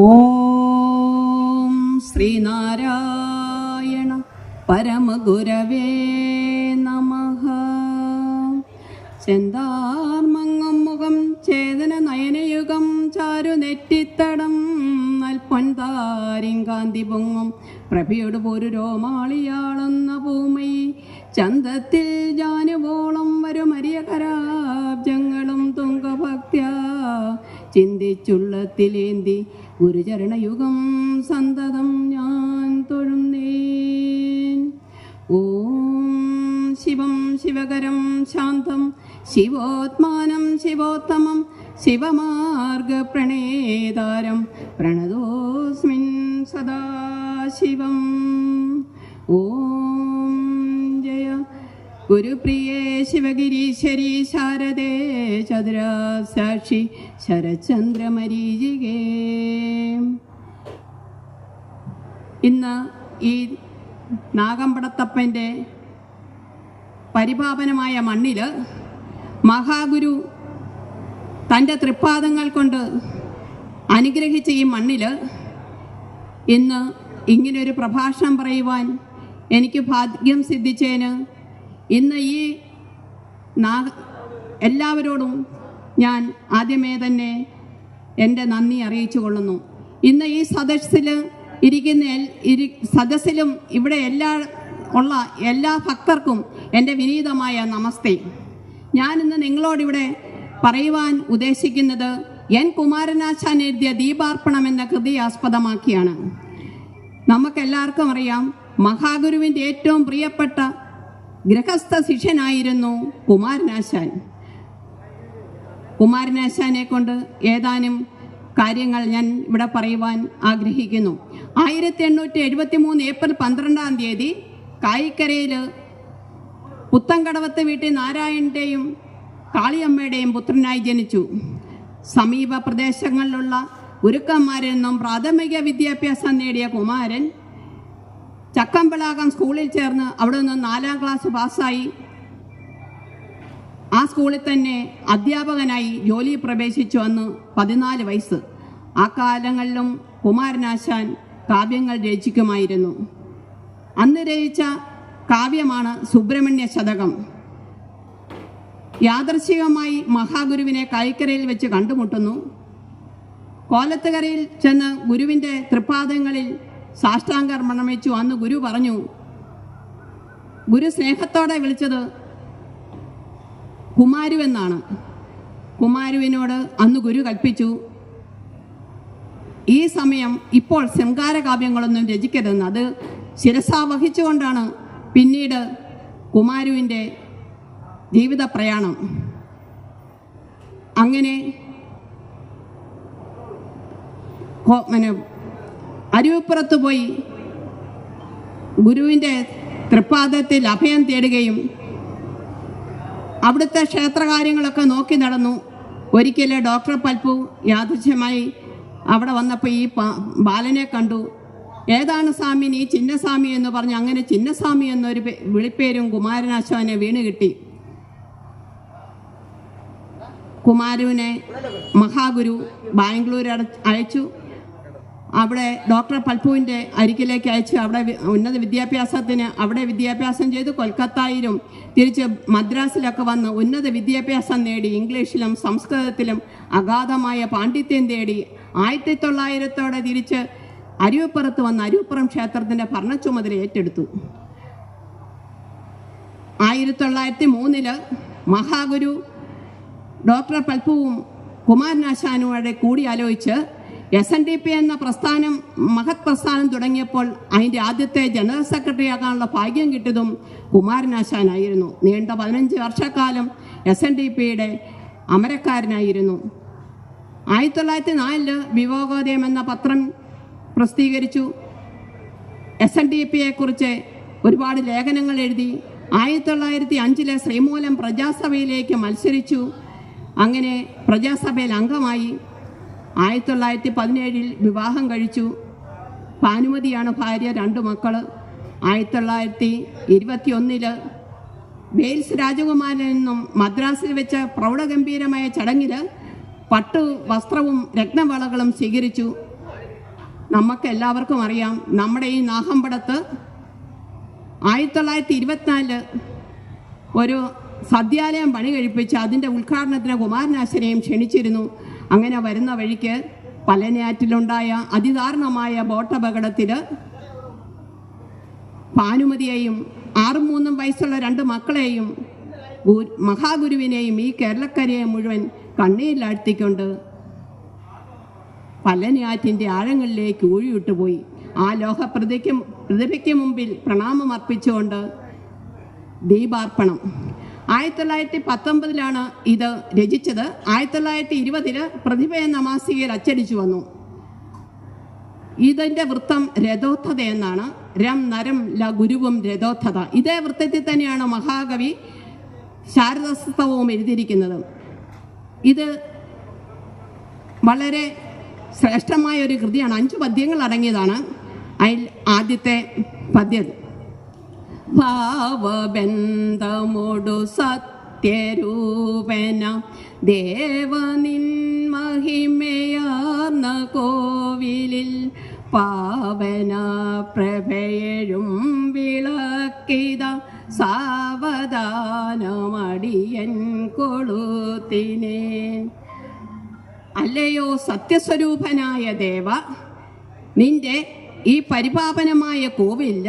ഓം ശ്രീനാരായണ പരമഗുരവേ നമ. ചെന്താർമങ്ങം മുഖം ചേതന നയനയുഗം ചാരു നെറ്റിത്തടം നൽപ്പൊൻതാരിൻ കാന്തി പൊങ്ങും പ്രഭയോട് പോരു രോമാളിയാളെന്ന ഭൂമി ചന്തത്തിൽ ജാനുവോളം വരുമരിയ കരാബ്ജങ്ങളും തുങ്കഭക്ത്യ. ചിന്തിച്ചുള്ളത്തിലേന്തി ഗുരുചരണയുഗം സന്തതം ഞാൻ തൊഴുന്നേൻ. ഓം ശിവം ശിവകരം ശാന്തം ശിവോത്മാനം ശിവോത്തമം ശിവമാർഗപ്രണേതാരം പ്രണതോസ്മിൻ സദാശിവം. ഓം ഗുരുപ്രിയേ ശിവഗിരീശ്വരി ശാരദേ ചതുരാസാക്ഷി ശരചന്ദ്രമരീചികേ ഇന്ന് ഈ നാഗമ്പടത്തപ്പന്റെ പരിപാവനമായ മണ്ണിൽ മഹാഗുരു തന്റെ തൃപ്പാദങ്ങൾ കൊണ്ട് അനുഗ്രഹിച്ച ഈ മണ്ണിൽ ഇന്ന് ഇങ്ങനൊരു പ്രഭാഷണം പറയുവാൻ എനിക്ക് ഭാഗ്യം സിദ്ധിച്ചതിന് ഇന്ന് ഈ എല്ലാവരോടും ഞാൻ ആദ്യമേ തന്നെ എന്റെ നന്ദി അറിയിച്ചു കൊള്ളുന്നു. ഇന്ന് ഈ സദസ്സിൽ ഇരിക്കുന്ന ഇരി സദസ്സിലും ഇവിടെ എല്ലാ ഉള്ള എല്ലാ ഭക്തർക്കും എന്റെ വിനീതമായ നമസ്തേ. ഞാനിന്ന് നിങ്ങളോടിവിടെ പറയുവാൻ ഉദ്ദേശിക്കുന്നത് എൻ കുമാരനാശാൻ എഴുതിയ ദീപാർപ്പണം എന്ന കൃതി ആസ്പദമാക്കിയാണ്. നമുക്കെല്ലാവർക്കും അറിയാം മഹാഗുരുവിന്റെ ഏറ്റവും പ്രിയപ്പെട്ട ഗൃഹസ്ഥ ശിഷ്യനായിരുന്നു കുമാരനാശാൻ. കുമാരനാശാനെ കൊണ്ട് ഏതാനും കാര്യങ്ങൾ ഞാൻ ഇവിടെ പറയുവാൻ ആഗ്രഹിക്കുന്നു. ആയിരത്തി എണ്ണൂറ്റി എഴുപത്തി മൂന്ന് ഏപ്രിൽ പന്ത്രണ്ടാം തീയതി കായിക്കരയിൽ പുത്തൻകടവത്തെ വീട്ടിൽ നാരായണന്റെയും കാളിയമ്മയുടെയും പുത്രനായി ജനിച്ചു. സമീപ പ്രദേശങ്ങളിലുള്ള ഗുരുക്കന്മാരിൽ നിന്നും പ്രാഥമിക വിദ്യാഭ്യാസം നേടിയ കുമാരൻ ചക്കമ്പലാകം സ്കൂളിൽ ചേർന്ന് അവിടെ നിന്ന് നാലാം ക്ലാസ് പാസ്സായി. ആ സ്കൂളിൽ തന്നെ അധ്യാപകനായി ജോലി പ്രവേശിച്ചു അന്ന് പതിനാല് വയസ്സ്. ആ കാലങ്ങളിലും കുമാരനാശാൻ കാവ്യങ്ങൾ രചിക്കുമായിരുന്നു. അന്ന് രചിച്ച കാവ്യമാണ് സുബ്രഹ്മണ്യ ശതകം. യാദർശികമായി മഹാഗുരുവിനെ കൈക്കരയിൽ വെച്ച് കണ്ടുമുട്ടുന്നു. കോലത്തുകരയിൽ ചെന്ന് ഗുരുവിന്റെ തൃപ്പാദങ്ങളിൽ സാഷ്ടാംഗർമ്മണം വെച്ചു അന്ന് ഗുരു പറഞ്ഞു. ഗുരു സ്നേഹത്തോടെ വിളിച്ചത് കുമാരുവെന്നാണ് കുമാരുവിനോട് അന്ന് ഗുരു കൽപ്പിച്ചു. ഈ സമയം ഇപ്പോൾ ശൃംഗാര കാവ്യങ്ങളൊന്നും രചിക്കരുതെന്ന്. അത് ശിരസാവഹിച്ചുകൊണ്ടാണ് പിന്നീട് കുമാരുവിന്റെ ജീവിത പ്രയാണം. അങ്ങനെ അരുവിപ്പുറത്ത് പോയി ഗുരുവിന്റെ തൃപ്പാദത്തിൽ അഭയം തേടുകയും അവിടുത്തെ ക്ഷേത്രകാര്യങ്ങളൊക്കെ നോക്കി നടന്നു. ഒരിക്കൽ ഡോക്ടർ പൽപ്പു യാദൃശ്യമായി അവിടെ വന്നപ്പോൾ ഈ ബാലനെ കണ്ടു. ഏതാണ് സ്വാമി? നീ ചിന്നസ്വാമി എന്ന് പറഞ്ഞ്. അങ്ങനെ ചിന്നസ്വാമി എന്നൊരു വിളിപ്പേരും കുമാരനാശാനെ വീണ് കിട്ടി. കുമാരുവിനെ മഹാഗുരു ബാംഗ്ലൂർ അയച്ചു. അവിടെ ഡോക്ടർ പൽപുവിന്റെ അരികിലേക്ക് അയച്ച് അവിടെ ഉന്നത വിദ്യാഭ്യാസത്തിന് അവിടെ വിദ്യാഭ്യാസം ചെയ്ത് കൊൽക്കത്തയിലും തിരിച്ച് മദ്രാസിലൊക്കെ വന്ന് ഉന്നത വിദ്യാഭ്യാസം നേടി ഇംഗ്ലീഷിലും സംസ്കൃതത്തിലും അഗാധമായ പാണ്ഡിത്യം തേടി ആയിരത്തി തൊള്ളായിരത്തോടെ തിരിച്ച് അരുവിപ്പുറത്ത് വന്ന് അരുവിപ്പുറം ക്ഷേത്രത്തിന്റെ ഭരണച്ചുമതല ഏറ്റെടുത്തു. ആയിരത്തി തൊള്ളായിരത്തി മൂന്നിൽ മഹാഗുരു ഡോക്ടർ പൽപ്പുവും കുമാരനാശാനുമായിട്ട് കൂടിയാലോചിച്ച് എസ് എൻ ഡി പി എന്ന പ്രസ്ഥാനം മഹത് പ്രസ്ഥാനം തുടങ്ങിയപ്പോൾ അതിന്റെ ആദ്യത്തെ ജനറൽ സെക്രട്ടറി ആകാനുള്ള ഭാഗ്യം കിട്ടിയതും കുമാരനാശാനായിരുന്നു നീണ്ട പതിനഞ്ച് വർഷക്കാലം എസ് എൻ ഡി പിയുടെ അമരക്കാരനായിരുന്നു. ആയിരത്തി തൊള്ളായിരത്തി നാലിൽ വിവോഗോദയം എന്ന പത്രം പ്രസിദ്ധീകരിച്ചു. എസ് എൻ ഡി പിയെ കുറിച്ച് ഒരുപാട് ലേഖനങ്ങൾ എഴുതി ആയിരത്തി തൊള്ളായിരത്തി അഞ്ചിലെ ശ്രീമൂലം പ്രജാസഭയിലേക്ക് മത്സരിച്ചു. അങ്ങനെ പ്രജാസഭയിൽ അംഗമായി. ആയിരത്തി തൊള്ളായിരത്തി പതിനേഴിൽ വിവാഹം കഴിച്ചു. ഭാനുമതിയാണ് ഭാര്യ രണ്ട് മക്കൾ ആയിരത്തി തൊള്ളായിരത്തി ഇരുപത്തി വെയിൽസ് രാജകുമാരിൽ നിന്നും മദ്രാസിൽ വെച്ച പ്രൗഢഗംഭീരമായ ചടങ്ങിൽ പട്ടു വസ്ത്രവും രത്നവളകളും സ്വീകരിച്ചു. നമുക്ക് എല്ലാവർക്കും അറിയാം നമ്മുടെ ഈ നാഹമ്പടത്ത് ആയിരത്തി തൊള്ളായിരത്തി ഇരുപത്തിനാലിൽ ഒരു സദ്യാലയം പണി കഴിപ്പിച്ച് അതിന്റെ ഉദ്ഘാടനത്തിന് കുമാരനാശനെയും ക്ഷണിച്ചിരുന്നു. അങ്ങനെ വരുന്ന വഴിക്ക് പലനാറ്റിലുണ്ടായ അതിദാരുണമായ ബോട്ടപകടത്തിൽ ഭാനുമതിയെയും ആറും മൂന്നും വയസ്സുള്ള രണ്ട് മക്കളെയും മഹാഗുരുവിനെയും ഈ കേരളക്കരയെ മുഴുവൻ കണ്ണീരിലാഴ്ത്തിക്കൊണ്ട് പലനാറ്റിന്റെ ആഴങ്ങളിലേക്ക് ഊഴിയിട്ട് പോയി. ആ ലോഹ പ്രതിക്ക് പ്രതിഭയ്ക്ക് മുമ്പിൽ പ്രണാമം അർപ്പിച്ചുകൊണ്ട് ദീപാർപ്പണം. ആയിരത്തി തൊള്ളായിരത്തി പത്തൊമ്പതിലാണ് ഇത് രചിച്ചത്. ആയിരത്തി തൊള്ളായിരത്തി ഇരുപതിൽ പ്രതിഭ എന്ന മാസികയിൽ അച്ചടിച്ചു വന്നു. ഇതിന്റെ വൃത്തം രഥോത്ഥത എന്നാണ്. രം നരം ല ഗുരുവും രഥോത്ഥത ഇതേ വൃത്തത്തിൽ തന്നെയാണ് മഹാകവി ശാരദസ്തവവും എഴുതിയിരിക്കുന്നത്. ഇത് വളരെ ശ്രേഷ്ഠമായ ഒരു കൃതിയാണ്. അഞ്ച് പദ്യങ്ങൾ അടങ്ങിയതാണ്. അതിൽ ആദ്യത്തെ പദ്യം. ഭാവബന്ധമൊടു സത്യരൂപന ദേവനിൻ മഹിമയാർന്ന കോവിലിൽ പാവന പ്രഭയഴും വിളക്കിത. സാവധാനമടിയൻ കൊളുത്തിനേൻ അല്ലയോ സത്യസ്വരൂപനായ ദേവ നിന്റെ ഈ പരിപാപനമായ കോവിലിൽ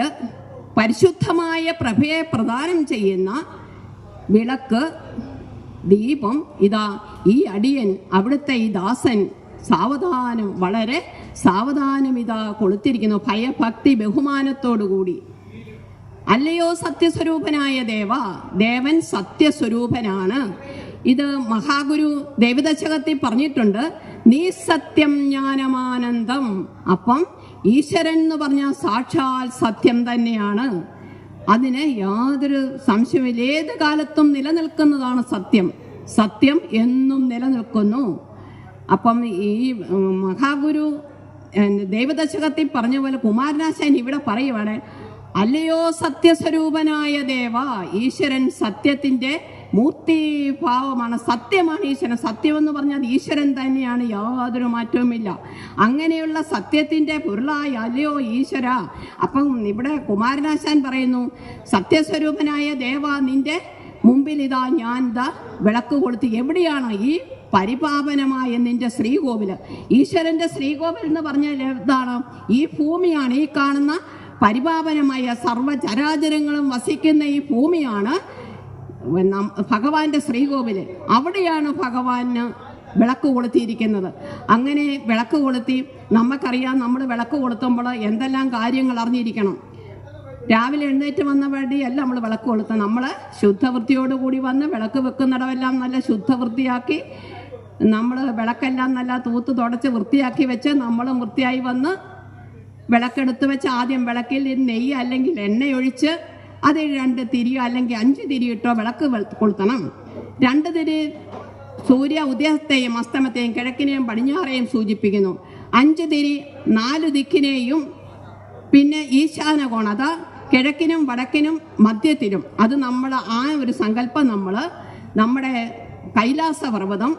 പരിശുദ്ധമായ പ്രഭയെ പ്രദാനം ചെയ്യുന്ന വിളക്ക് ദീപം ഇതാ ഈ അടിയൻ അവിടുത്തെ ഈ ദാസൻ സാവധാനം വളരെ സാവധാനം ഇതാ കൊളുത്തിരിക്കുന്നു. ഭയഭക്തി ബഹുമാനത്തോടു കൂടി. അല്ലയോ സത്യസ്വരൂപനായ ദേവ? ദേവൻ സത്യസ്വരൂപനാണ്. ഇത് മഹാഗുരു ദേവദശകത്തിൽ പറഞ്ഞിട്ടുണ്ട് നീ സത്യം ജ്ഞാനമാനന്ദം. അപ്പം ഈശ്വരൻ എന്ന് പറഞ്ഞാൽ സാക്ഷാൽ സത്യം തന്നെയാണ്. അതിന് യാതൊരു സംശയമില്ല ഏത് കാലത്തും നിലനിൽക്കുന്നതാണ് സത്യം. സത്യം എന്നും നിലനിൽക്കുന്നു. അപ്പം ഈ മഹാഗുരു ദൈവദശകത്തിൽ പറഞ്ഞ പോലെ കുമാരനാശാൻ ഇവിടെ പറയുവാണ് അല്ലയോ സത്യസ്വരൂപനായ ദേവ ഈശ്വരൻ സത്യത്തിന്റെ മൂർത്തിഭാവമാണ്. സത്യമാണ് ഈശ്വരൻ. സത്യം എന്ന് പറഞ്ഞാൽ ഈശ്വരൻ തന്നെയാണ്. യാതൊരു മാറ്റവുമില്ല. അങ്ങനെയുള്ള സത്യത്തിന്റെ പൊരുളായ അല്ലയോ ഈശ്വര? അപ്പം ഇവിടെ കുമാരനാശാൻ പറയുന്നു സത്യസ്വരൂപനായ ദേവ നിന്റെ മുമ്പിൽ ഇതാ ഞാൻ ഇതാ വിളക്ക് കൊടുത്ത് എവിടെയാണ് ഈ പരിപാവനമായ നിന്റെ ശ്രീകോവിൽ ഈശ്വരന്റെ ശ്രീകോവിൽ എന്ന് പറഞ്ഞാൽ എന്താണ്? ഈ ഭൂമിയാണ്. ഈ കാണുന്ന പരിപാവനമായ സർവചരാചരങ്ങളും വസിക്കുന്ന ഈ ഭൂമിയാണ് ഭഗവാന്റെ ശ്രീകോവിൽ അവിടെയാണ് ഭഗവാന് വിളക്ക് കൊളുത്തിയിരിക്കുന്നത്. അങ്ങനെ വിളക്ക് കൊളുത്തി നമുക്കറിയാം നമ്മൾ വിളക്ക് കൊളുത്തുമ്പോൾ എന്തെല്ലാം കാര്യങ്ങൾ അറിഞ്ഞിരിക്കണം. രാവിലെ എഴുന്നേറ്റ് വന്ന വഴിയല്ല നമ്മൾ വിളക്ക് കൊളുത്തുക നമ്മൾ ശുദ്ധവൃത്തിയോടുകൂടി വന്ന് വിളക്ക് വെക്കുന്നിടമെല്ലാം നല്ല ശുദ്ധവൃത്തിയാക്കി നമ്മൾ വിളക്കെല്ലാം നല്ല തൂത്ത് തുടച്ച് വൃത്തിയാക്കി വെച്ച് നമ്മളും വൃത്തിയായി വന്ന് വിളക്കെടുത്ത് വെച്ച് ആദ്യം വിളക്കിൽ നെയ്യ് അല്ലെങ്കിൽ എണ്ണയൊഴിച്ച് അത് രണ്ട് തിരിയോ അല്ലെങ്കിൽ അഞ്ച് തിരിയിട്ടോ വിളക്ക് കൊളുത്തണം. രണ്ട് തിരി സൂര്യ ഉദയത്തെയും അസ്തമത്തെയും കിഴക്കിനെയും പടിഞ്ഞാറേയും സൂചിപ്പിക്കുന്നു. അഞ്ച് തിരി നാല് ദിക്കിനെയും പിന്നെ ഈശാന കോണം അത് കിഴക്കിനും വടക്കിനും മധ്യത്തിലും. അത് നമ്മൾ ആ ഒരു സങ്കല്പം നമ്മൾ നമ്മുടെ കൈലാസ പർവതം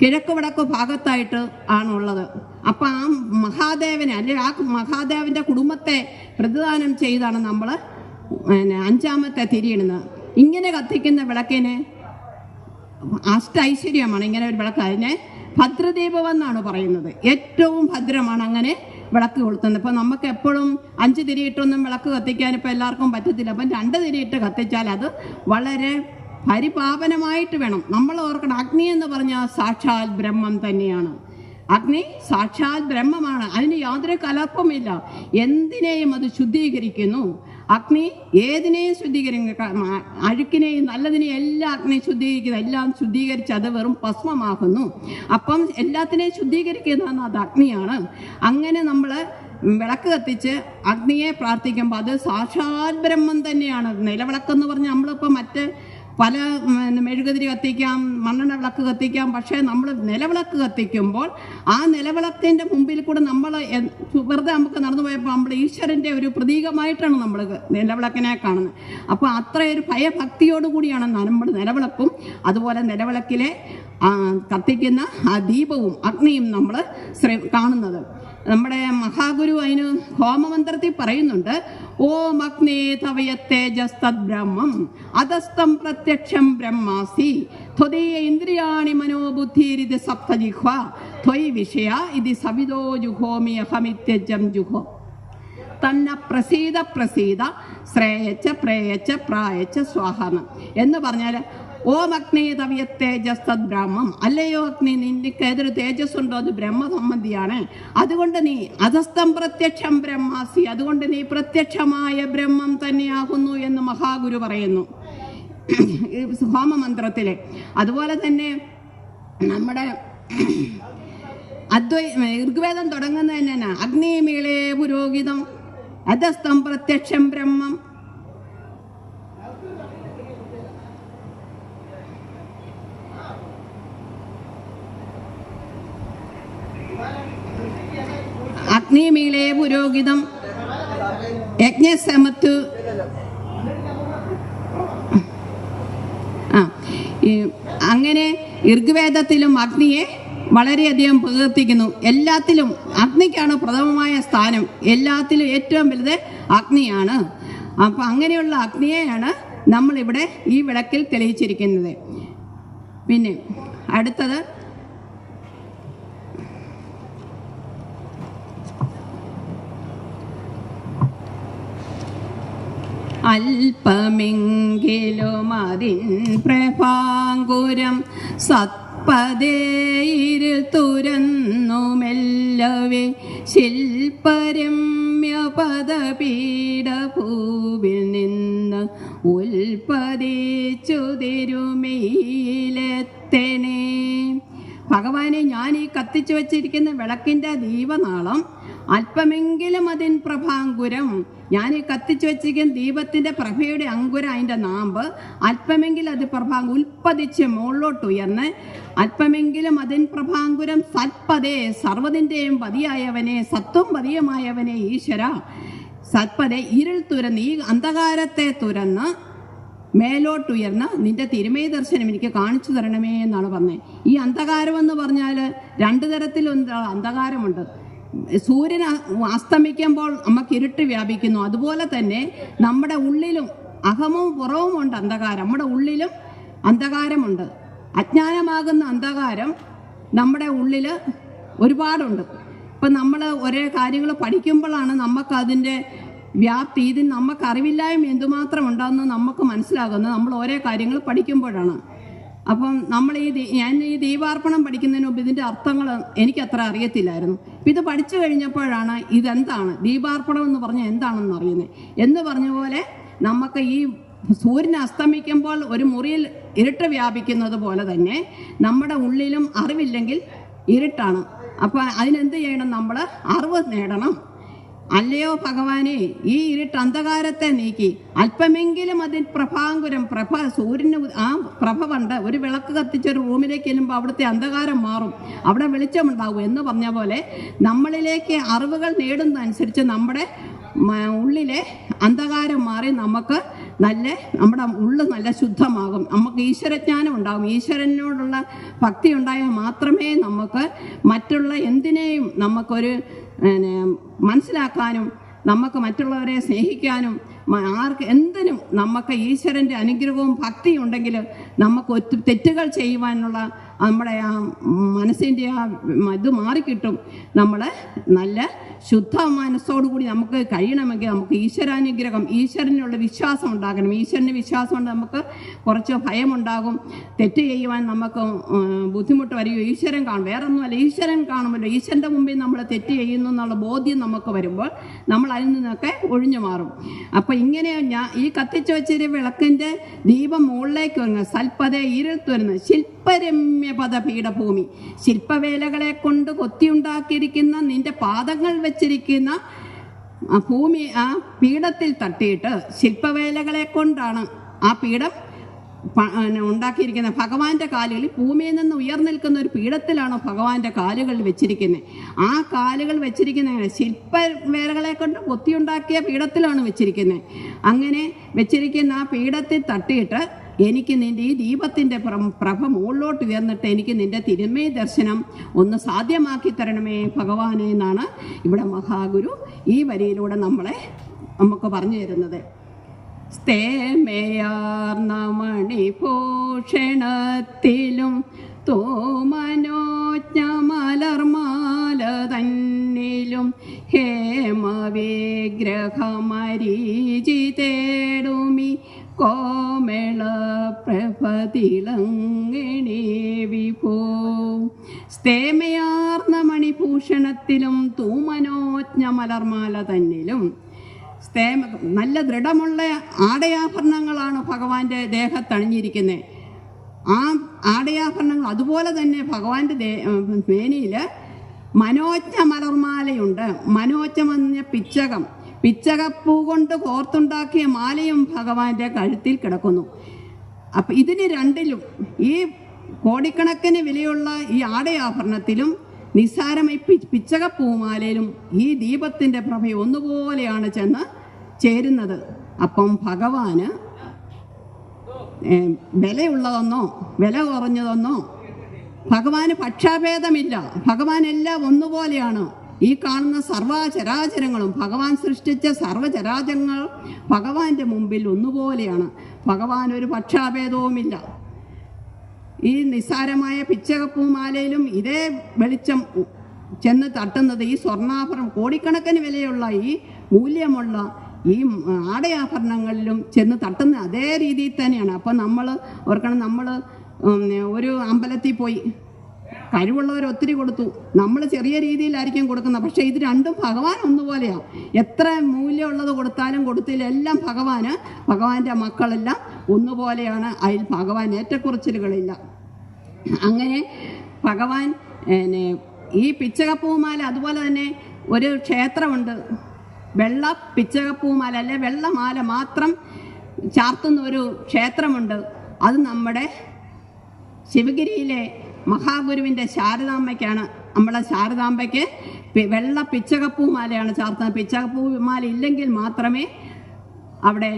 കിഴക്ക് വടക്ക് ഭാഗത്തായിട്ട് ആണുള്ളത്. അപ്പം ആ മഹാദേവനെ അല്ലെങ്കിൽ ആ മഹാദേവന്റെ കുടുംബത്തെ പ്രതിദാനം ചെയ്താണ് നമ്മൾ പിന്നെ അഞ്ചാമത്തെ തിരിയിടുന്നത് ഇങ്ങനെ കത്തിക്കുന്ന വിളക്കിന് അഷ്ട ഐശ്വര്യമാണ് ഇങ്ങനെ ഒരു വിളക്ക്. അതിനെ ഭദ്രദീപം എന്നാണ് പറയുന്നത്. ഏറ്റവും ഭദ്രമാണ് അങ്ങനെ വിളക്ക് കൊളുത്തുന്നത്. ഇപ്പം നമുക്ക് എപ്പോഴും അഞ്ച് തിരിയിട്ടൊന്നും വിളക്ക് കത്തിക്കാൻ ഇപ്പം എല്ലാവർക്കും പറ്റത്തില്ല. അപ്പം രണ്ട് തിരിയിട്ട് കത്തിച്ചാൽ അത് വളരെ പരിപാവനമായിട്ട് വേണം. നമ്മൾ ഓർക്കണം അഗ്നി എന്ന് പറഞ്ഞാൽ സാക്ഷാൽ ബ്രഹ്മം തന്നെയാണ്. അഗ്നി സാക്ഷാൽ ബ്രഹ്മമാണ്. അതിന് യാതൊരു കലർപ്പമില്ല. എന്തിനേയും അത് ശുദ്ധീകരിക്കുന്നു. അഗ്നി ഏതിനെയും ശുദ്ധീകരിക്കുന്നു അഴുക്കിനെയും നല്ലതിനെയും എല്ലാം അഗ്നി ശുദ്ധീകരിക്കുന്നു എല്ലാം ശുദ്ധീകരിച്ച് അത് വെറും ഭസ്മമാകുന്നു അപ്പം എല്ലാത്തിനെയും ശുദ്ധീകരിക്കുന്നതാണ് അത് അഗ്നിയാണ്. അങ്ങനെ നമ്മൾ വിളക്ക് കത്തിച്ച് അഗ്നിയെ പ്രാർത്ഥിക്കുമ്പോൾ അത് സാക്ഷാൽ ബ്രഹ്മം തന്നെയാണ്. നിലവിളക്കെന്ന് പറഞ്ഞാൽ നമ്മളിപ്പോൾ മറ്റ് പല മെഴുകുതിരി കത്തിക്കാം മണ്ണെണ്ണ വിളക്ക് കത്തിക്കാം പക്ഷേ നമ്മൾ നിലവിളക്ക് കത്തിക്കുമ്പോൾ ആ നിലവിളക്കിന്റെ മുമ്പിൽ കൂടെ നമ്മൾ വെറുതെ നമുക്ക് നടന്നു പോയപ്പോൾ നമ്മൾ ഈശ്വരന്റെ ഒരു പ്രതീകമായിട്ടാണ് നമ്മൾ നിലവിളക്കിനെ കാണുന്നത്. അപ്പോൾ അത്ര ഒരു നമ്മൾ നിലവിളക്കും അതുപോലെ നിലവിളക്കിലെ കത്തിക്കുന്ന ആ ദീപവും അഗ്നിയും നമ്മൾ കാണുന്നത്. നമ്മുടെ മഹാഗുരു അതിന് ഹോമമന്ത്രത്തിൽ പറയുന്നുണ്ട് ഓം അഗ്നേ തവയത്തേജസ്തദ് ബ്രഹ്മം അധസ്തം പ്രത്യക്ഷം ബ്രഹ്മാസി ത്വദീയ ഇന്ദ്രിയാണി മനോബുദ്ധിരിത് സപ്തജിഹ്വ ത്വയ് വിഷയ ഇത് സവിതോ ജുഹോമി അഹമിത്യജം ജുഹോ. തന്ന പ്രസീത പ്രസീത ശ്രേയച്ച പ്രേയച്ച പ്രായച്ച സ്വാഹനം എന്ന് പറഞ്ഞാൽ ഓം അഗ്നി തവിയ തേജസ്തത് ബ്രഹ്മം. അല്ലയോ അഗ്നി നിനക്ക് ഏതൊരു തേജസ് ഉണ്ടോ അത് ബ്രഹ്മസംബന്ധിയാണ്. അതുകൊണ്ട് നീ അധസ്ഥം പ്രത്യക്ഷം ബ്രഹ്മാസി. അതുകൊണ്ട് നീ പ്രത്യക്ഷമായ ബ്രഹ്മം തന്നെയാകുന്നു എന്ന് മഹാഗുരു പറയുന്നു. ഹോമമന്ത്രത്തിലെ. അതുപോലെ തന്നെ നമ്മുടെ അദ്വൈ ഋഗ്വേദം തുടങ്ങുന്നത് തന്നെയാണ്. അഗ്നിമീളേ പുരോഹിതം. അധസ്ഥം പ്രത്യക്ഷം ബ്രഹ്മം. അഗ്നിമീളേ പുരോഹിതം യജ്ഞസമത്ത്. ആ അങ്ങനെ ഋഗ്വേദത്തിലും അഗ്നിയെ വളരെയധികം പ്രകീർത്തിക്കുന്നു. എല്ലാത്തിലും അഗ്നിക്കാണ് പ്രഥമമായ സ്ഥാനം. എല്ലാത്തിലും ഏറ്റവും വലുത് അഗ്നിയാണ്. അപ്പം അങ്ങനെയുള്ള അഗ്നിയെയാണ് നമ്മളിവിടെ ഈ വിളക്കിൽ തെളിയിച്ചിരിക്കുന്നത്. പിന്നെ അടുത്തത് അല്പമെങ്കിലും അതിൻ പ്രഭാങ്കുരം സത്പതേയിൽ തുരന്നു മെല്ലവേ. ശില്പരമ്യ പദപീഠഭൂവിൽ നിന്ന് ഉൽപ്പതിച്ചു തിരുമയിലെത്തണേ ഭഗവാനെ ഞാൻ ഈ കത്തിച്ചു വെച്ചിരിക്കുന്ന വിളക്കിന്റെ ദീപനാളം അല്പമെങ്കിലും അതിൻ പ്രഭാങ്കുരം. ഞാൻ ഈ കത്തിച്ചു വച്ചിരിക്കുന്ന ദീപത്തിന്റെ പ്രഭയുടെ അങ്കുരം അതിന്റെ നാമ്പ്. അല്പമെങ്കിലും അത് പ്രഭാങ്കുരം ഉൽപ്പതിച്ച് മുകളിലോട്ട് ഉയർന്ന് അല്പമെങ്കിലും അതിൻ പ്രഭാങ്കുരം സത്പതേ സർവതിന്റെയും പതിയായവനെ സത്വം പതിയമായവനെ ഈശ്വര. സത്പതേ ഇരുൾ തുരന്ന് ഈ അന്ധകാരത്തെ തുരന്ന് മേലോട്ടുയർന്ന് നിന്റെ തിരുമേ ദർശനം എനിക്ക് കാണിച്ചു തരണമേ എന്നാണ് പറഞ്ഞത് ഈ അന്ധകാരം എന്ന് പറഞ്ഞാൽ രണ്ട് തരത്തിലുണ്ട് അന്ധകാരമുണ്ട്. സൂര്യൻ അസ്തമിക്കുമ്പോൾ നമുക്ക് ഇരുട്ട് വ്യാപിക്കുന്നു. അതുപോലെ തന്നെ നമ്മുടെ ഉള്ളിലും അഹമവും പുറവും ഉണ്ട് അന്ധകാരം. നമ്മുടെ ഉള്ളിലും അന്ധകാരമുണ്ട്. അജ്ഞാനമാകുന്ന അന്ധകാരം നമ്മുടെ ഉള്ളിൽ ഒരുപാടുണ്ട്. ഇപ്പം നമ്മൾ ഒരേ കാര്യങ്ങൾ പഠിക്കുമ്പോഴാണ് നമുക്ക് അതിന്റെ വ്യാപ്തി ഇതിൽ നമുക്ക് അറിവില്ലായ്മ എന്തുമാത്രം ഉണ്ടെന്ന് നമുക്ക് മനസ്സിലാകുന്നത് നമ്മൾ ഓരോ കാര്യങ്ങൾ പഠിക്കുമ്പോഴാണ്. അപ്പം നമ്മൾ ഈ ഞാൻ ഈ ദീപാർപ്പണം പഠിക്കുന്നതിന് മുമ്പ് ഇതിന്റെ അർത്ഥങ്ങൾ എനിക്കത്ര അറിയത്തില്ലായിരുന്നു. ഇത് പഠിച്ചു കഴിഞ്ഞപ്പോഴാണ് ഇതെന്താണ്? ദീപാർപ്പണം എന്ന് പറഞ്ഞാൽ എന്താണെന്ന് അറിയുന്നത്? എന്ന് പറഞ്ഞ പോലെ നമുക്ക് ഈ സൂര്യൻ അസ്തമിക്കുമ്പോൾ ഒരു മുറിയിൽ ഇരുട്ട് വ്യാപിക്കുന്നത് പോലെ തന്നെ നമ്മുടെ ഉള്ളിലും അറിവില്ലെങ്കിൽ ഇരുട്ടാണ്. അപ്പം അതിനെന്ത് ചെയ്യണം നമ്മൾ? അറിവ് നേടണം. അല്ലയോ ഭഗവാനെ ഈ ഇരുട്ട് അന്ധകാരത്തെ നീക്കി. അല്പമെങ്കിലും അതിൽ പ്രഭാങ്കുരം പ്രഭ സൂര്യന് ആ പ്രഭ കണ്ട് ഒരു വിളക്ക് കത്തിച്ചൊരു റൂമിലേക്ക് ചെല്ലുമ്പോൾ അവിടുത്തെ അന്ധകാരം മാറും. അവിടെ വെളിച്ചമുണ്ടാകും എന്ന് പറഞ്ഞ പോലെ നമ്മളിലേക്ക് അറിവുകൾ നേടുന്നതനുസരിച്ച് നമ്മുടെ ഉള്ളിലെ അന്ധകാരം മാറി നമുക്ക് നല്ല നമ്മുടെ ഉള്ളു നല്ല ശുദ്ധമാകും. നമുക്ക് ഈശ്വരജ്ഞാനം ഉണ്ടാകും. ഈശ്വരനോടുള്ള ഭക്തി ഉണ്ടായാൽ മാത്രമേ നമുക്ക് മറ്റുള്ള എന്തിനേയും നമുക്കൊരു മനസ്സിലാക്കാനും നമുക്ക് മറ്റുള്ളവരെ സ്നേഹിക്കാനും ആർക്ക് എന്തിനും നമുക്ക് ഈശ്വരന്റെ അനുഗ്രഹവും ഭക്തിയും ഉണ്ടെങ്കിൽ നമുക്ക് ഒറ്റ തെറ്റുകൾ ചെയ്യുവാനുള്ള നമ്മുടെ ആ മനസ്സിന്റെ ആ ഇത് മാറിക്കിട്ടും. നമ്മൾ നല്ല ശുദ്ധ മനസ്സോടുകൂടി നമുക്ക് കഴിയണമെങ്കിൽ നമുക്ക് ഈശ്വരാനുഗ്രഹം ഈശ്വരനുള്ള വിശ്വാസം ഉണ്ടാകണം. ഈശ്വരന് വിശ്വാസം കൊണ്ട് നമുക്ക് കുറച്ച് ഭയമുണ്ടാകും. തെറ്റ് ചെയ്യുവാൻ നമുക്ക് ബുദ്ധിമുട്ട് വരികയോ ഈശ്വരൻ കാണും. വേറെ ഒന്നുമല്ല ഈശ്വരൻ കാണുമല്ലോ. ഈശ്വരന്റെ മുമ്പിൽ നമ്മൾ തെറ്റ് ചെയ്യുന്നു എന്നുള്ള ബോധ്യം നമുക്ക് വരുമ്പോൾ നമ്മൾ അതിൽ നിന്നൊക്കെ ഒഴിഞ്ഞു മാറും. അപ്പം ഇങ്ങനെ ഞാൻ ഈ കത്തിച്ചു വെച്ചൊരു വിളക്കിന്റെ ദീപം മുകളിലേക്ക് വന്ന് സൽപ്പതേ ഇരുൾ വരുന്നത് ശില്പരമ്യ പദപീഠഭൂമി. ശില്പവേലകളെ കൊണ്ട് കൊത്തിയുണ്ടാക്കിയിരിക്കുന്ന നിന്റെ പാദങ്ങൾ വെച്ചിരിക്കുന്ന ഭൂമി ആ പീഠത്തിൽ തട്ടിയിട്ട് ശില്പവേലകളെ കൊണ്ടാണ് ആ പീഠം ഉണ്ടാക്കിയിരിക്കുന്നത് ഭഗവാന്റെ കാലുകൾ ഭൂമിയിൽ നിന്ന് ഉയർന്നിൽക്കുന്ന ഒരു പീഠത്തിലാണ് ഭഗവാന്റെ കാലുകൾ വെച്ചിരിക്കുന്നത്? ആ കാലുകൾ വെച്ചിരിക്കുന്ന ശില്പവേലകളെ കൊണ്ട് കൊത്തിയുണ്ടാക്കിയ പീഠത്തിലാണ് വെച്ചിരിക്കുന്നത്. അങ്ങനെ വെച്ചിരിക്കുന്ന ആ പീഠത്തിൽ തട്ടിയിട്ട് എനിക്ക് നിന്റെ ഈ ദീപത്തിന്റെ പ്ര- പ്രഭ മുകളിലോട്ട് ഉയർന്നിട്ട് എനിക്ക് നിന്റെ തിരുമേ ദർശനം ഒന്ന് സാധ്യമാക്കി തരണമേ ഭഗവാനെ എന്നാണ് ഇവിടെ മഹാഗുരു ഈ വരിയിലൂടെ നമ്മളെ നമുക്ക് പറഞ്ഞു തരുന്നത്. സ്തേമയാർന്ന മണിഭൂഷണത്തിലും തോമനോജ്ഞമലർമാല തന്നിലും ഹേമവിഗ്രഹമരീചി തേടുമി കോമള പ്രഭതിളങ്ങിണി വിപോ സ്തേമയാർന്ന മണിഭൂഷണത്തിലും തൂമനോജ്ഞമലർമാല തന്നിലും സ്തേമ നല്ല ദൃഢമുള്ള ആടയാഭരണങ്ങളാണ് ഭഗവാന്റെ ദേഹത്തണിഞ്ഞിരിക്കുന്നത് ആ ആടയാഭരണങ്ങൾ അതുപോലെ തന്നെ ഭഗവാന്റെ മേനിയിൽ മനോജ്ഞ മലർമാലയുണ്ട്. മനോജ്ഞമെന്ന പിച്ചകം. പിച്ചകപ്പൂ കൊണ്ട് കോർത്തുണ്ടാക്കിയ മാലയും ഭഗവാന്റെ കഴുത്തിൽ കിടക്കുന്നു. അപ്പം ഇതിന് രണ്ടിലും ഈ കോടിക്കണക്കിന് വിലയുള്ള ഈ ആടയാഭരണത്തിലും നിസ്സാരമായി പിച്ചകപ്പൂമാലയിലും ഈ ദീപത്തിന്റെ പ്രഭ ഒന്നുപോലെയാണ് ചെന്ന് ചേരുന്നത്. അപ്പം ഭഗവാന് വിലയുള്ളതെന്നോ വില കുറഞ്ഞതെന്നോ ഭഗവാന് പക്ഷാഭേദമില്ല. ഭഗവാൻ എല്ലാം ഒന്നുപോലെയാണ്. ഈ കാണുന്ന സർവചരാചരങ്ങളും ഭഗവാൻ സൃഷ്ടിച്ച സർവചരാചരങ്ങൾ ഭഗവാന്റെ മുമ്പിൽ ഒന്നുപോലെയാണ്. ഭഗവാൻ ഒരു പക്ഷാഭേദവുമില്ല. ഈ നിസ്സാരമായ പിച്ചകപ്പൂമാലയിലും ഇതേ വെളിച്ചം ചെന്ന് തട്ടുന്നത് ഈ സ്വർണാഭരണം കോടിക്കണക്കിന് വിലയുള്ള ഈ മൂല്യമുള്ള ഈ ആടയാഭരണങ്ങളിലും ചെന്ന് തട്ടുന്ന അതേ രീതിയിൽ തന്നെയാണ്. അപ്പം നമ്മൾ ഓർക്കണം നമ്മൾ ഒരു അമ്പലത്തിൽ പോയി കഴിവുള്ളവർ ഒത്തിരി കൊടുത്തു. നമ്മൾ ചെറിയ രീതിയിലായിരിക്കും കൊടുക്കുന്നത്. പക്ഷേ ഇത് രണ്ടും ഭഗവാൻ ഒന്നുപോലെയാണ് എത്ര മൂല്യമുള്ളത് കൊടുത്താലും കൊടുത്തില്ല. എല്ലാം ഭഗവാന് ഭഗവാന്റെ മക്കളെല്ലാം ഒന്നുപോലെയാണ് അതിൽ ഭഗവാൻ ഏറ്റക്കുറച്ചിലുകളില്ല. അങ്ങനെ ഭഗവാൻ ഈ പിച്ചകപ്പൂമാല അതുപോലെ തന്നെ ഒരു ക്ഷേത്രമുണ്ട്. വെള്ള പിച്ചകപ്പൂമാല അല്ലെ വെള്ളമാല മാത്രം ചാർത്തുന്ന ഒരു ക്ഷേത്രമുണ്ട്. അത് നമ്മുടെ ശിവഗിരിയിലെ മഹാഗുരുവിന്റെ ശാരദാമ്മയ്ക്കാണ് നമ്മളെ ശാരദാമ്പയ്ക്ക് വെള്ള പിച്ചകപ്പൂമാലയാണ് ചാർത്തുന്നത്. പിച്ചകപ്പൂമാല ഇല്ലെങ്കിൽ മാത്രമേ അവിടെ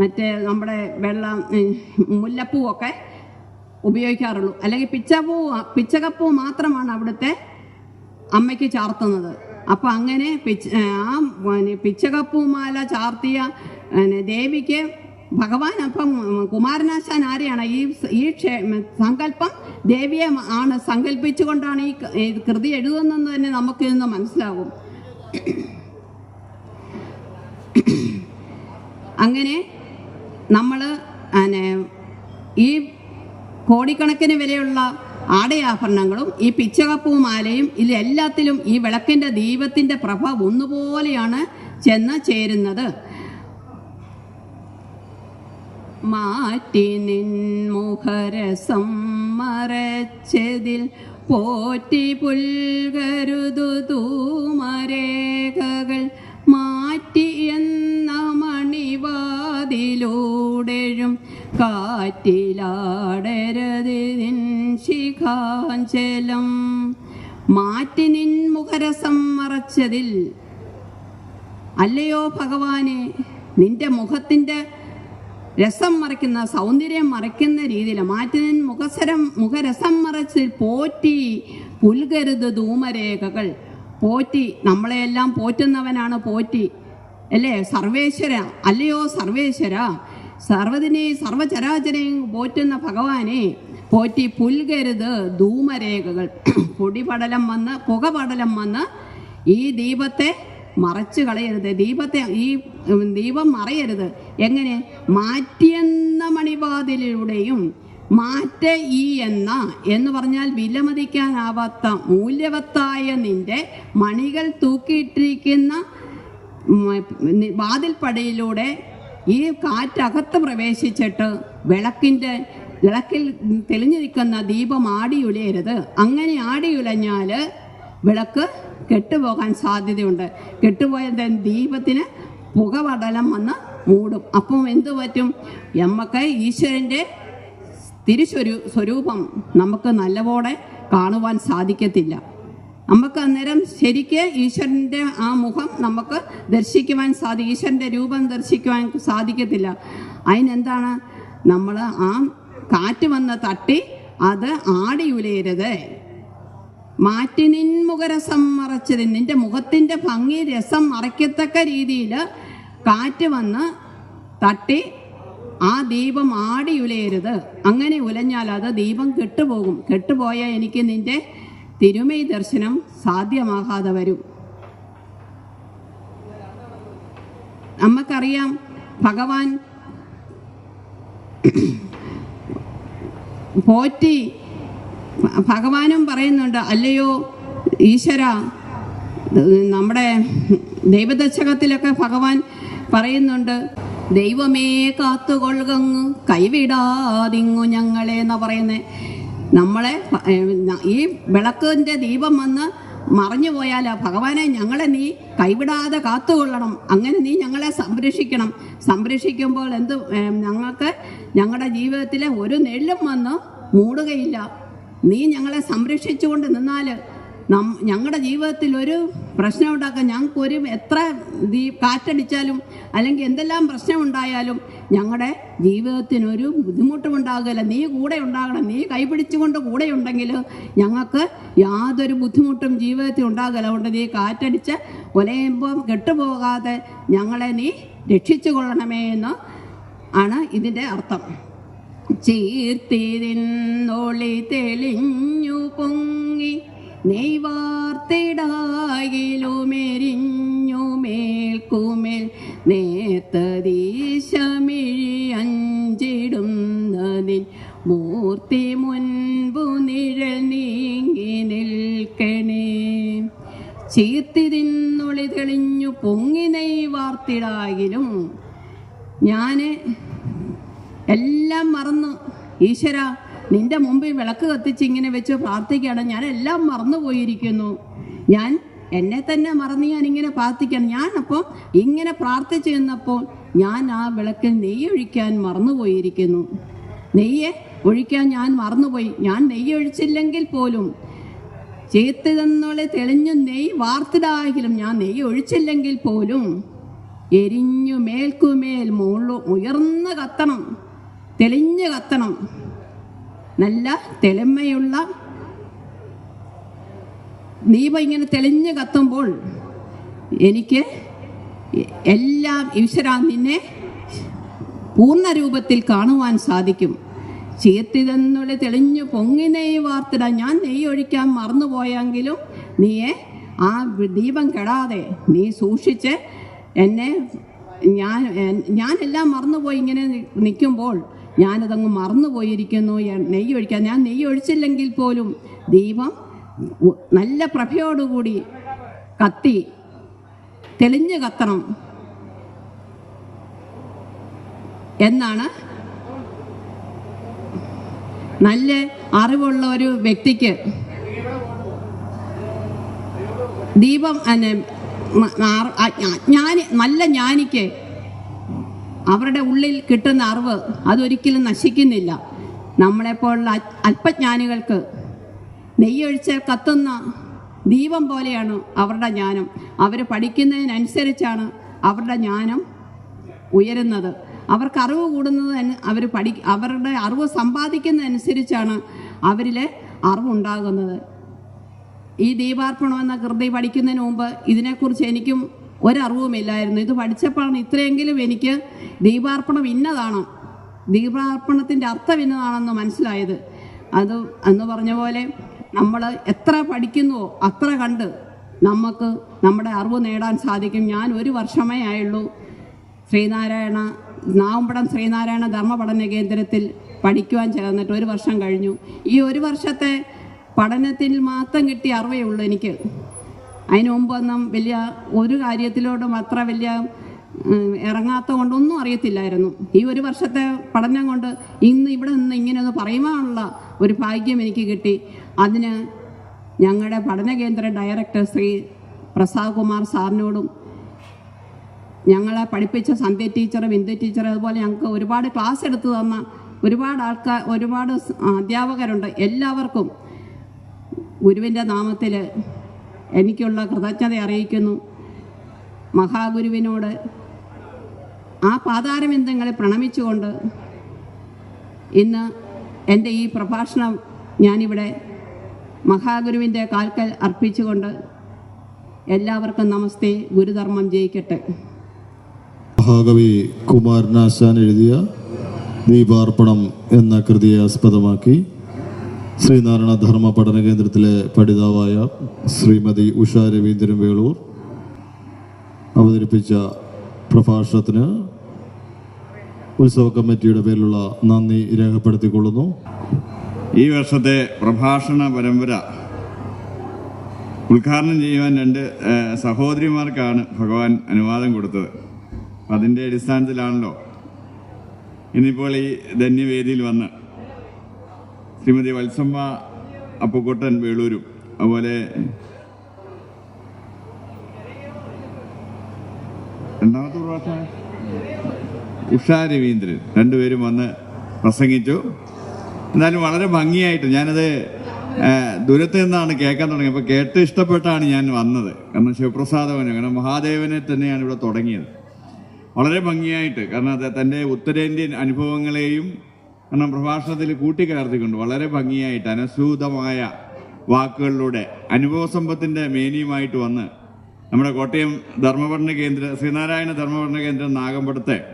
മറ്റേ നമ്മുടെ വെള്ള മുല്ലപ്പൂവൊക്കെ ഉപയോഗിക്കാറുള്ളൂ. അല്ലെങ്കിൽ പിച്ചപ്പൂ പിച്ചകപ്പൂ മാത്രമാണ് അവിടുത്തെ അമ്മയ്ക്ക് ചാർത്തുന്നത്. അപ്പം അങ്ങനെ പിച്ച ആ പിച്ചകപ്പൂമാല ചാർത്തിയ ദേവിക്ക് ഭഗവാൻ അപ്പം കുമാരനാശാൻ ആരെയാണ്? ഈ ഈ സങ്കല്പം ദേവിയെ ആണ് സങ്കല്പിച്ചുകൊണ്ടാണ് ഈ കൃതി എഴുതുന്നതെന്ന് തന്നെ നമുക്ക് ഇന്ന് മനസ്സിലാകും. അങ്ങനെ നമ്മൾ ഈ കോടിക്കണക്കിന് വിലയുള്ള ആടയാഭരണങ്ങളും ഈ പിച്ചകപ്പും മാലയും ഇതിലെല്ലാത്തിലും ഈ വിളക്കിന്റെ ദീപത്തിന്റെ പ്രഭ ഒന്നുപോലെയാണ് ചെന്ന് ചേരുന്നത്. മാറ്റി നിൻമുഖരസം മറച്ചതിൽ പോറ്റി പുൽകരുതു തൂമരേഖകൾ മാറ്റി എന്ന മണിവാതിലൂടെഴും കാറ്റിലാടരുതിൻ ശിഖാഞ്ചലം. മാറ്റി നിൻ മുഖരസം മറച്ചതിൽ. അല്ലയോ ഭഗവാനെ നിന്റെ മുഖത്തിന്റെ രസം മറയ്ക്കുന്ന സൗന്ദര്യം മറയ്ക്കുന്ന രീതിയിൽ മാറ്റിനിൻ മുഖസരം മുഖരസം മറച്ച് പോറ്റി പുൽകരുത് ധൂമരേഖകൾ. പോറ്റി നമ്മളെയെല്ലാം പോറ്റുന്നവനാണ് പോറ്റി. അല്ലേ? സർവേശ്വര അല്ലയോ സർവേശ്വര? സർവതിനെ സർവചരാചരെയും പോറ്റുന്ന ഭഗവാനെ പോറ്റി പുൽകരുത് ധൂമരേഖകൾ. പൊടിപടലം വന്ന് പുകപടലം വന്ന് ഈ ദീപത്തെ മറച്ചു കളയരുത്. ദീപത്തെ ഈ ദീപം മറയരുത്. എങ്ങനെ? മാറ്റിയെന്ന മണിവാതിലൂടെയും മാറ്റ ഈ എന്ന എന്ന് പറഞ്ഞാൽ വിലമതിക്കാനാവാത്ത മൂല്യവത്തായ നിന്റെ മണികൾ തൂക്കിയിട്ടിരിക്കുന്ന വാതിൽപ്പടിയിലൂടെ ഈ കാറ്റകത്ത് പ്രവേശിച്ചിട്ട് വിളക്കിന്റെ വിളക്കിൽ തെളിഞ്ഞു നിൽക്കുന്ന ദീപം ആടിയുലയരുത്. അങ്ങനെ ആടിയുലഞ്ഞാൽ വിളക്ക് കെട്ടുപോകാൻ സാധ്യതയുണ്ട്. കെട്ടുപോയ ദീപത്തിന് പുകപടലം വന്ന് മൂടും. അപ്പം എന്തു പറ്റും? നമുക്ക് ഈശ്വരന്റെ തിരുസ്വരൂ സ്വരൂപം നമുക്ക് നല്ലപോലെ കാണുവാൻ സാധിക്കത്തില്ല. നമുക്ക് അന്നേരം ശരിക്ക് ഈശ്വരന്റെ ആ മുഖം നമുക്ക് ദർശിക്കുവാൻ സാധി ഈശ്വരന്റെ രൂപം ദർശിക്കുവാൻ സാധിക്കത്തില്ല. അതിനെന്താണ്? നമ്മൾ ആ കാറ്റ് വന്ന് തട്ടി അത് ആടി ഉലയരുത്. മാറ്റി നിൻ മുഖരസം മറച്ചത് നിന്റെ മുഖത്തിന്റെ ഭംഗി രസം മറയ്ക്കത്തക്ക രീതിയിൽ കാറ്റ് വന്ന് തട്ടി ആ ദീപം ആടി ഉലയരുത്. അങ്ങനെ ഉലഞ്ഞാൽ അത് ദീപം കെട്ടുപോകും. കെട്ടുപോയാൽ എനിക്ക് നിന്റെ തിരുമൈ ദർശനം സാധ്യമാകാതെ വരും. നമുക്കറിയാം ഭഗവാൻ പോറ്റി ഭഗവാനും പറയുന്നുണ്ട് അല്ലയോ ഈശ്വര നമ്മുടെ ദൈവദശകത്തിലൊക്കെ ഭഗവാൻ പറയുന്നുണ്ട് ദൈവമേ കാത്തുകൊള്ളുകങ്ങ് കൈവിടാതിങ്ങു ഞങ്ങളെ എന്ന് പറയുന്നത് നമ്മളെ ഈ വിളക്കിന്റെ ദീപം വന്ന് മറിഞ്ഞു പോയാൽ ഭഗവാനെ ഞങ്ങളെ നീ കൈവിടാതെ കാത്തുകൊള്ളണം. അങ്ങനെ നീ ഞങ്ങളെ സംരക്ഷിക്കണം. സംരക്ഷിക്കുമ്പോൾ എന്ത് ഞങ്ങൾക്ക് ഞങ്ങളുടെ ജീവിതത്തിലെ ഒരു നെല്ലും വന്ന് മൂടുകയില്ല. നീ ഞങ്ങളെ സംരക്ഷിച്ചുകൊണ്ട് നിന്നാൽ നം ഞങ്ങളുടെ ജീവിതത്തിൽ ഒരു പ്രശ്നം ഉണ്ടാക്കാൻ ഞങ്ങൾക്ക് ഒരു എത്ര ദീ കാറ്റടിച്ചാലും അല്ലെങ്കിൽ എന്തെല്ലാം പ്രശ്നം ഉണ്ടായാലും ഞങ്ങളുടെ ജീവിതത്തിനൊരു ബുദ്ധിമുട്ടും ഉണ്ടാകില്ല നീ കൂടെ ഉണ്ടാകണം. നീ കൈപിടിച്ചുകൊണ്ട് കൂടെ ഉണ്ടെങ്കിൽ ഞങ്ങൾക്ക് യാതൊരു ബുദ്ധിമുട്ടും ജീവിതത്തിൽ ഉണ്ടാകില്ല. അതുകൊണ്ട് നീ കാറ്റടിച്ച് കൊലയുമ്പം കെട്ടുപോകാതെ ഞങ്ങളെ നീ രക്ഷിച്ചു കൊള്ളണമേ എന്ന് ആണ് ഇതിന്റെ അർത്ഥം. ചീർത്തിരിന്നൊളി തെളിഞ്ഞു പൊങ്ങി നെയ്വാർത്തിടായിലുമെരിഞ്ഞു മേൽക്കുമേൽ നേർത്തദീശമിഴി അഞ്ചിടുന്നതിൻ മൂർത്തി മുൻപു നിഴൽ നീങ്ങി നിൽക്കണേ. ചീർത്തിരിന്നൊളി തെളിഞ്ഞു പൊങ്ങി നെയ്വാർത്തിടായിലും ഞാൻ എല്ലാം മറന്നു. ഈശ്വര നിന്റെ മുമ്പിൽ വിളക്ക് കത്തിച്ച് ഇങ്ങനെ വെച്ച് പ്രാർത്ഥിക്കുകയാണ്. ഞാൻ എല്ലാം മറന്നു പോയിരിക്കുന്നു. ഞാൻ എന്നെ തന്നെ മറന്ന് ഞാൻ ഇങ്ങനെ പ്രാർത്ഥിക്കണം ഞാനപ്പോൾ ഇങ്ങനെ പ്രാർത്ഥിച്ചു നിന്നപ്പോൾ ഞാൻ ആ വിളക്കിൽ നെയ്യ് ഒഴിക്കാൻ മറന്നുപോയിരിക്കുന്നു നെയ്യ് ഒഴിക്കാൻ ഞാൻ മറന്നുപോയി ഞാൻ നെയ്യ് ഒഴിച്ചില്ലെങ്കിൽ പോലും ചേത്തതെന്നുള്ള തന്നോളെ തെളിഞ്ഞു നെയ്യ് വാർത്തിടായെങ്കിലും ഞാൻ നെയ്യ് ഒഴിച്ചില്ലെങ്കിൽ പോലും എരിഞ്ഞു മേൽക്കുമേൽ മുള്ളു ഉയർന്ന് കത്തണം. തെളിഞ്ഞു കത്തണം. നല്ല തെളിമയുള്ള ദീപം ഇങ്ങനെ തെളിഞ്ഞ് കത്തുമ്പോൾ എനിക്ക് എല്ലാം ഈശ്വര നിന്നെ പൂർണ രൂപത്തിൽ കാണുവാൻ സാധിക്കും. ചീർത്തിതെന്നുള്ള തെളിഞ്ഞു പൊങ്ങി നെയ് വാർത്തിട ഞാൻ നെയ്യ് ഒഴിക്കാൻ മറന്നുപോയെങ്കിലും നീയെ ആ ദീപം കെടാതെ നീ സൂക്ഷിച്ച് എന്നെ ഞാൻ ഞാനെല്ലാം മറന്നുപോയി ഇങ്ങനെ നിൽക്കുമ്പോൾ ഞാനതങ്ങ് മറന്നുപോയിരിക്കുന്നു. പോയിരിക്കുന്നു നെയ്യ് ഒഴിക്കാൻ ഞാൻ നെയ്യ് ഒഴിച്ചില്ലെങ്കിൽ പോലും ദീപം നല്ല പ്രഭയോടുകൂടി കത്തി തെളിഞ്ഞു കത്തണം. എന്നാണ് നല്ല അറിവുള്ള ഒരു വ്യക്തിക്ക് ദീപം അന്നെ, മ- ആർ- ആ- ആ- ജ്ഞാനി നല്ല ജ്ഞാനിക്ക് അവരുടെ ഉള്ളിൽ കിട്ടുന്ന അറിവ് അതൊരിക്കലും നശിക്കുന്നില്ല. നമ്മളെപ്പോലുള്ള അല്പജ്ഞാനികൾക്ക് നെയ്യൊഴിച്ച് കത്തുന്ന ദീപം പോലെയാണ് അവരുടെ ജ്ഞാനം. അവർ പഠിക്കുന്നതിനനുസരിച്ചാണ് അവരുടെ ജ്ഞാനം ഉയരുന്നത്. അവർക്ക് അറിവ് കൂടുന്നത് അവർ പഠി അവരുടെ അറിവ് സമ്പാദിക്കുന്നതനുസരിച്ചാണ് അവരിൽ അറിവുണ്ടാകുന്നത്. ഈ ദീപാർപ്പണം എന്ന കൃതി പഠിക്കുന്നതിന് മുമ്പ് ഇതിനെക്കുറിച്ച് എനിക്കും ഒരറിവുമില്ലായിരുന്നു. ഇത് പഠിച്ചപ്പോഴാണ് ഇത്രയെങ്കിലും എനിക്ക് ദീപാർപ്പണം ഇന്നതാണ്. ദീപാർപ്പണത്തിന്റെ അർത്ഥം ഇന്നതാണെന്ന് മനസ്സിലായത്. അത് എന്ന് പറഞ്ഞ പോലെ നമ്മൾ എത്ര പഠിക്കുന്നുവോ അത്ര കണ്ട് നമുക്ക് നമ്മുടെ അറിവ് നേടാൻ സാധിക്കും. ഞാൻ ഒരു വർഷമേ ആയുള്ളൂ. ശ്രീനാരായണ നാവമ്പടം ശ്രീനാരായണ ധർമ്മ പഠന കേന്ദ്രത്തിൽ പഠിക്കുവാൻ ചേർന്നിട്ട് ഒരു വർഷം കഴിഞ്ഞു. ഈ ഒരു വർഷത്തെ പഠനത്തിൽ മാത്രം കിട്ടിയ അറിവേ ഉള്ളൂ എനിക്ക്. അതിന് മുമ്പൊന്നും വലിയ ഒരു കാര്യത്തിലോട്ടും അത്ര വലിയ ഇറങ്ങാത്ത കൊണ്ടൊന്നും അറിയത്തില്ലായിരുന്നു. ഈ ഒരു വർഷത്തെ പഠനം കൊണ്ട് ഇന്ന് ഇവിടെ നിന്ന് ഇങ്ങനെ ഒന്ന് പറയുവാനുള്ള ഒരു ഭാഗ്യം എനിക്ക് കിട്ടി. അതിന് ഞങ്ങളുടെ പഠന കേന്ദ്ര ഡയറക്ടർ ശ്രീ പ്രസാദ് കുമാർ സാറിനോടും ഞങ്ങളെ പഠിപ്പിച്ച സന്ധ്യ ടീച്ചർ ബിന്ദു ടീച്ചർ അതുപോലെ ഞങ്ങൾക്ക് ഒരുപാട് ക്ലാസ് എടുത്തു തന്ന ഒരുപാട് ആൾക്കാർ ഒരുപാട് അധ്യാപകരുണ്ട്. എല്ലാവർക്കും ഗുരുവിന്റെ നാമത്തിൽ എനിക്കുള്ള കൃതജ്ഞത അറിയിക്കുന്നു. മഹാഗുരുവിനോട് ആ പാതാരബിന്ദങ്ങളെ പ്രണമിച്ചുകൊണ്ട് ഇന്ന് എന്റെ ഈ പ്രഭാഷണം ഞാനിവിടെ മഹാഗുരുവിന്റെ കാൽക്കൽ അർപ്പിച്ചുകൊണ്ട് എല്ലാവർക്കും നമസ്തേ ഗുരുധർമ്മം ജയിക്കട്ടെ. മഹാകവി കുമാരനാശാൻ എഴുതിയ ദീപാർപ്പണം എന്ന കൃതിയെ ആസ്പദമാക്കി ശ്രീനാരായണ ധർമ്മ പഠന കേന്ദ്രത്തിലെ പഠിതാവായ ശ്രീമതി ഉഷ രവീന്ദ്രൻ വേളൂർ അവതരിപ്പിച്ച പ്രഭാഷണത്തിന് ഉത്സവ കമ്മിറ്റിയുടെ പേരിലുള്ള നന്ദി രേഖപ്പെടുത്തിക്കൊള്ളുന്നു. ഈ വർഷത്തെ പ്രഭാഷണ പരമ്പര ഉദ്ഘാടനം ചെയ്യുവാൻ രണ്ട് സഹോദരിമാർക്കാണ് ഭഗവാൻ അനുവാദം കൊടുത്തത്. അതിന്റെ അടിസ്ഥാനത്തിലാണല്ലോ ഇന്നിപ്പോൾ ഈ ധന്യവേദിയിൽ വന്ന് ശ്രീമതി വത്സമ്മ അപ്പുക്കുട്ടൻ വേളൂരും അതുപോലെ രണ്ടാമത്തെ പ്രാവശ്യം ഉഷ രവീന്ദ്രൻ. രണ്ടുപേരും വന്ന് പ്രസംഗിച്ചു. എന്നാലും വളരെ ഭംഗിയായിട്ട് ഞാനത് ദൂരത്തു നിന്നാണ് കേൾക്കാൻ തുടങ്ങിയത്. അപ്പോൾ കേട്ട് ഇഷ്ടപ്പെട്ടാണ് ഞാൻ വന്നത്. കാരണം ശിവപ്രസാദവന് കാരണം മഹാദേവനെ തന്നെയാണ് ഇവിടെ തുടങ്ങിയത്. വളരെ ഭംഗിയായിട്ട്. കാരണം തന്റെ ഉത്തരേന്ത്യൻ അനുഭവങ്ങളെയും കാരണം പ്രഭാഷണത്തിൽ കൂട്ടിക്കലർത്തിക്കൊണ്ട് വളരെ ഭംഗിയായിട്ട് അനുസൂതമായ വാക്കുകളിലൂടെ അനുഭവ സമ്പത്തിന്റെ മേനിയുമായിട്ട് വന്ന് നമ്മുടെ കോട്ടയം ധർമ്മപഠന കേന്ദ്ര ശ്രീനാരായണ ധർമ്മപഠന കേന്ദ്രം നാഗമ്പടത്തെ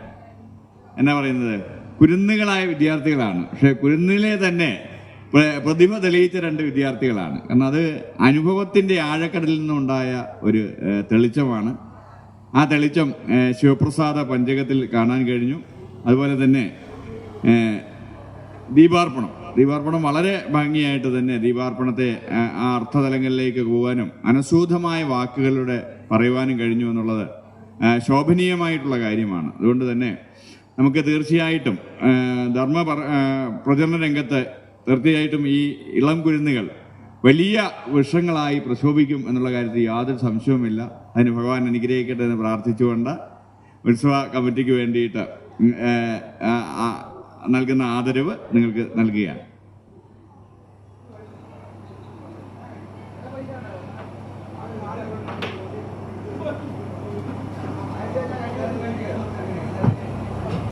എന്നാ പറയുന്നത്? കുരുന്നുകളായ വിദ്യാർത്ഥികളാണ്. പക്ഷേ കുരുന്നിലെ തന്നെ പ്രതിഭ തെളിയിച്ച രണ്ട് വിദ്യാർത്ഥികളാണ്. കാരണം അത് അനുഭവത്തിന്റെ ആഴക്കടലിൽ നിന്നുണ്ടായ ഒരു തെളിച്ചമാണ്. ആ തെളിച്ചം ശിവപ്രസാദ പഞ്ചകത്തിൽ കാണാൻ കഴിഞ്ഞു. അതുപോലെ തന്നെ ദീപാർപ്പണം. ദീപാർപ്പണം വളരെ ഭംഗിയായിട്ട് തന്നെ ദീപാർപ്പണത്തെ ആ, അർത്ഥതലങ്ങളിലേക്ക് പോകാനും അനുസൂതമായ വാക്കുകളുടെ പറയുവാനും കഴിഞ്ഞു എന്നുള്ളത് ശോഭനീയമായിട്ടുള്ള കാര്യമാണ്. അതുകൊണ്ട് തന്നെ നമുക്ക് തീർച്ചയായിട്ടും ധർമ്മ പ്രചരണ രംഗത്ത് തീർച്ചയായിട്ടും ഈ ഇളം കുരുന്നുകൾ വലിയ വൃക്ഷങ്ങളായി പ്രശോഭിക്കും എന്നുള്ള കാര്യത്തിൽ യാതൊരു സംശയവുമില്ല. അതിന് ഭഗവാൻ അനുഗ്രഹിക്കട്ടെ എന്ന് പ്രാർത്ഥിച്ചുകൊണ്ട് ഉത്സവ കമ്മിറ്റിക്ക് വേണ്ടിയിട്ട് നൽകുന്ന ആദരവ് നിങ്ങൾക്ക് നൽകുകയാണ്.